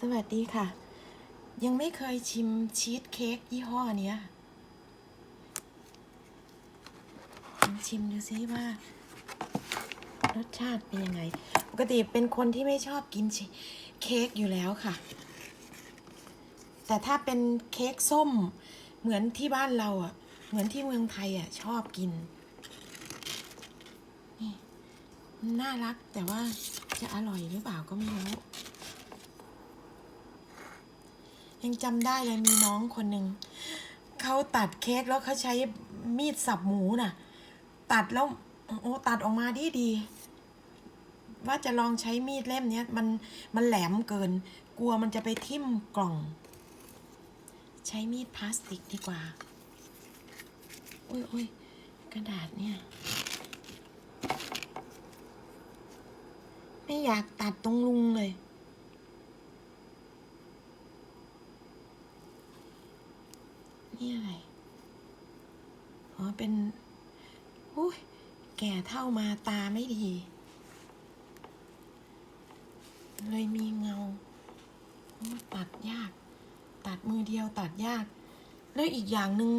สวัสดีค่ะ ยังไม่เคยชิมชีสเค้กยี่ห้อเนี้ยลองชิมดูซิว่า รสชาติเป็นยังไง ปกติเป็นคนที่ไม่ชอบกินชีเค้กอยู่แล้วค่ะ แต่ถ้าเป็นเค้กส้มเหมือนที่บ้านเราอะ เหมือนที่เมืองไทยอะ ชอบกินนี่น่ารักแต่ว่าจะอร่อยหรือเปล่าก็ไม่รู้ ยังจำได้เลยมีน้องคนหนึ่งเขาตัดเค้กแล้วเขาใช้มีดสับหมูน่ะ ตัดแล้วโอ้ตัดออกมาดีดีว่าจะลองใช้มีดเล่มเนี้ย มันมันแหลมเกิน กลัวมันจะไปทิ่มกล่อง ใช้มีดพลาสติกดีกว่าอุ้ยอุ้ยกระดาษเนี่ย ไม่อยากตัดตรงลุงเลย นี่อะไร อ๋อ เป็นอุ้ยแก่เท่ามาตาไม่ดี เลยมีเงา ตัดยาก ตัดมือเดียวตัดยาก แล้วอีกอย่างหนึ่ง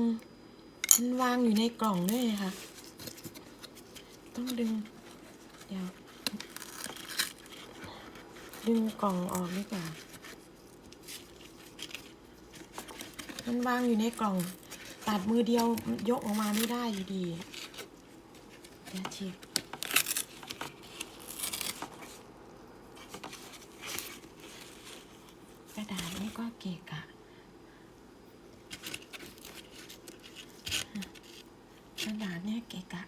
มันวางอยู่ในกล่องด้วยค่ะ ต้องดึง เดี๋ยว ดึงกล่องออกดีกว่า มันวางอยู่ในกล่อง ตัดมือเดียวยกออกมาไม่ได้อยู่ดีเดี๋ยวฉีกกระดาษนี่ก็เกะกะกระดาษเนี่ยเกะกะ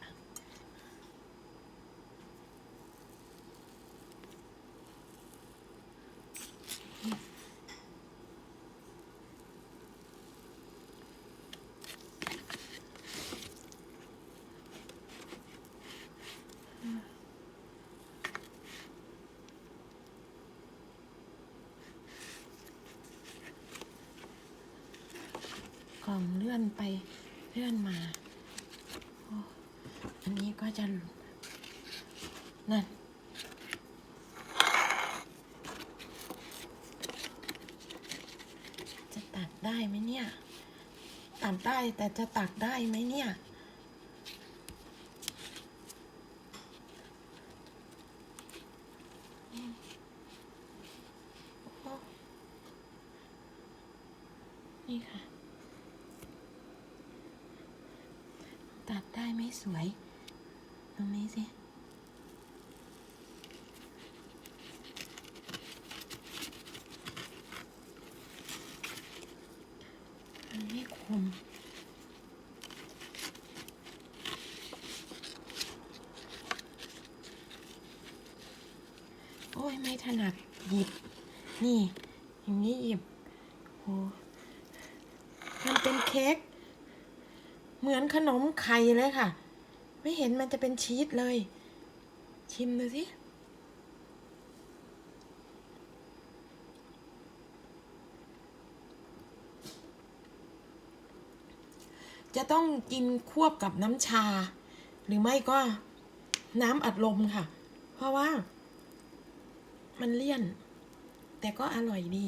ล่องเลื่อนไปเลื่อนมาอันนี้ก็จะนั่นจะตัดได้ไหมเนี่ย ตัดได้แต่จะตัดได้ไหมเนี่ยนี่ค่ะ ตัด ได้ไหมสวย ตรงนี้สิมันไม่คมโอ้ยไม่ถนัดหยิบ นี่ อย่างนี้หยิบโอ้มันเป็นเค้ก เหมือนขนมไข่เลยค่ะ ไม่เห็นมันจะเป็นชีสเลย ชิมดูสิจะต้องกินควบกับน้ำชา หรือไม่ก็น้ำอัดลมค่ะ เพราะว่า มันเลี่ยน แต่ก็อร่อยดี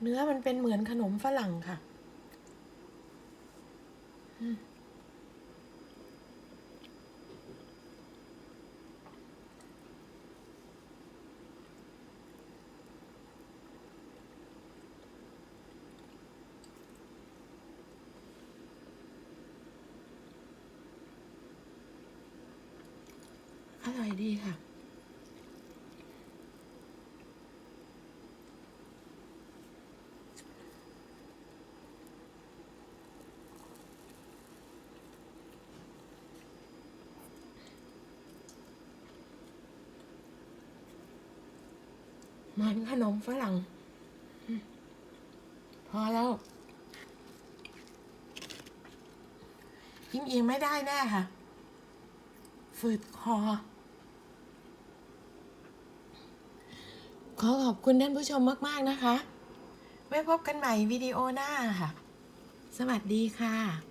เนื้อมันเป็นเหมือนขนมฝรั่งค่ะ อร่อยดีค่ะ มือนขนมฝรั่ง พอแล้วยิ้มเองไม่ได้แน่ค่ะ ฝืดคอ ขอขอบคุณท่านผู้ชมมาก ๆ นะคะ ไว้พบกันใหม่วิดีโอหน้าค่ะ สวัสดีค่ะ